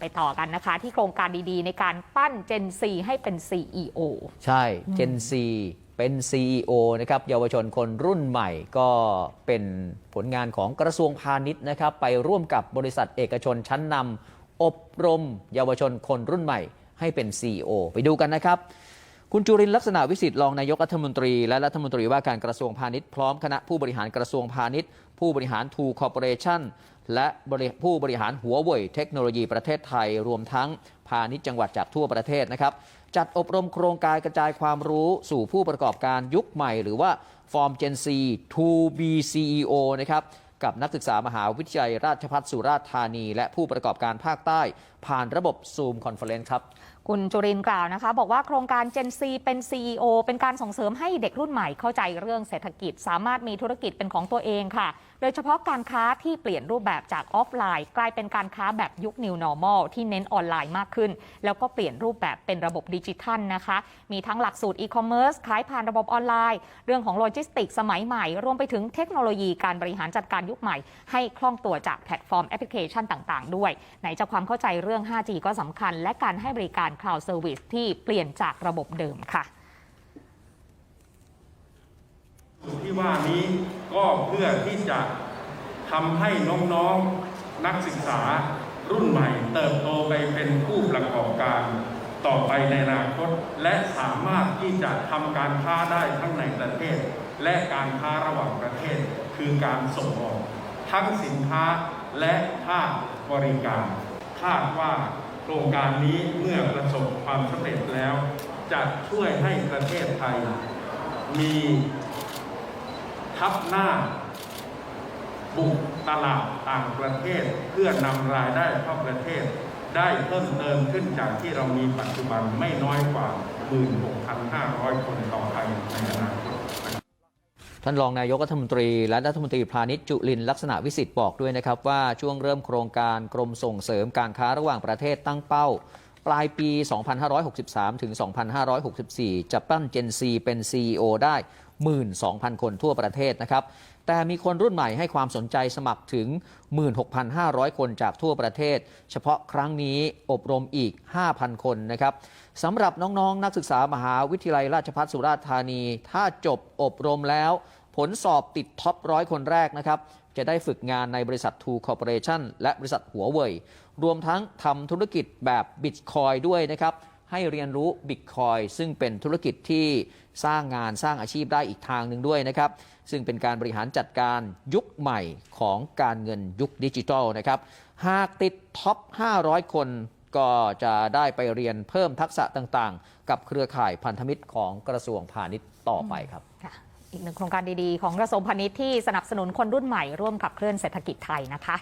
ไปต่อกันนะคะ ที่โครงการดีๆ ในการปั้น Gen C ให้เป็น CEO ใช่ Gen C เป็น CEO นะครับเยาวชนคนรุ่นใหม่ก็เป็นผลงานของกระทรวงพาณิชย์นะครับ ไปร่วมกับบริษัทเอกชนชั้นนำอบรมเยาวชนคนรุ่นใหม่ให้เป็น CEO ไปดูกันนะครับ คุณจุรินลักษณะวิสิทธิ์รองนายกรัฐมนตรีและรัฐมนตรีว่าการกระทรวงพาณิชย์พร้อมคณะผู้บริหารกระทรวงพาณิชย์ ผู้บริหารทูคอร์ปอเรชั่นและผู้บริหารหัวเว่ยเทคโนโลยีประเทศไทย รวมทั้งพาณิชย์จังหวัดจากทั่วประเทศนะครับ จัดอบรมโครงการกระจายความรู้สู่ผู้ประกอบการยุคใหม่ หรือว่า Form Gen C to B CEO นะครับกับนักศึกษามหาวิทยาลัยราชภัฏสุราษฎร์ธานี และผู้ประกอบการภาคใต้ ผ่านระบบ Zoom Conference ครับ คุณจุรินกล่าวนะคะ บอกว่าโครงการ Gen Z เป็น CEO เป็นการส่งเสริมให้เด็กรุ่นใหม่เข้าใจเรื่องเศรษฐกิจ สามารถมีธุรกิจเป็นของตัวเองค่ะ โดยเฉพาะการค้าที่เปลี่ยนรูปแบบจากออฟไลน์ กลายเป็นการค้าแบบยุค New Normal ที่เน้นออนไลน์มากขึ้น แล้วก็เปลี่ยนรูปแบบเป็นระบบดิจิทัลนะคะ มีทั้งหลักสูตรอีคอมเมิร์ซขายผ่านระบบออนไลน์ เรื่องของโลจิสติกสมัยใหม่ รวมไปถึงเทคโนโลยีการบริหารจัดการยุคใหม่ ให้คล่องตัวจากแพลตฟอร์มแอปพลิเคชันต่าง ๆ ด้วยไหนจะความเข้าใจเรื่อง 5G ก็สำคัญ และการให้บริการ Cloud Service ที่เปลี่ยนจากระบบเดิมค่ะสูตรที่ว่านี้ก็เพื่อที่จะทำให้น้องๆนักศึกษารุ่นใหม่ เติบโตไปเป็นผู้ประกอบการต่อไปในอนาคต และสามารถที่จะทำการค้าได้ทั้งในประเทศ และการค้าระหว่างประเทศ คือการส่งออก ทั้งสินค้าและภาคบริการคาดว่า ครงการนี้เมื่อประสบความสำเร็จแล้ว จะช่วยให้ประเทศไทย มีทับหน้า บุกตลาดต่างประเทศ เพื่อนำรายได้เข้าประเทศ ได้เพิ่มเติมขึ้นจากที่เรามีปัจจุบันไม่น้อยกว่า 16,500 คนต่อไปในอนาคต ท่านรองนายกรัฐมนตรี และรัฐมนตรีพาณิชย์จุลินลักษณะวิสิทธิ์บอกด้วยนะครับว่าช่วงเริ่มโครงการกรมส่งเสริมการค้าระหว่างประเทศตั้งเป้า ปลายปี 2563 ถึง 2564 จะปั้น Gen Z เป็น CEO ได้ 12,000 คนทั่วประเทศนะครับ แต่มีคนรุ่นใหม่ให้ความสนใจสมัครถึง 16,500 คนจากทั่วประเทศ เฉพาะครั้งนี้อบรมอีก 5,000 คนนะครับสำหรับน้องๆนักศึกษามหาวิทยาลัยราชภัฏสุราษฎร์ธานี ถ้าจบอบรมแล้ว ผลสอบติดท็อปร้อยคนแรกนะครับ จะได้ฝึกงานในบริษัททูคอร์ปอเรชั่นและบริษัทหัวเว่ยรวมทั้งทำธุรกิจแบบบิตคอยด้วยนะครับ ให้เรียนรู้บิตคอยซึ่งเป็นธุรกิจที่สร้างงานสร้างอาชีพได้อีกทางหนึ่งด้วยนะครับ ซึ่งเป็นการบริหารจัดการยุคใหม่ของการเงินยุคดิจิทัลนะครับ หากติดท็อป 500 คนก็จะได้ไปเรียนเพิ่มทักษะต่างๆ กับเครือข่ายพันธมิตรของกระทรวงพาณิชย์ต่อไปครับ อีกหนึ่งโครงการดีๆ ของกระทรวงพาณิชย์ที่สนับสนุนคนรุ่นใหม่ร่วมขับเคลื่อนเศรษฐกิจไทยนะคะ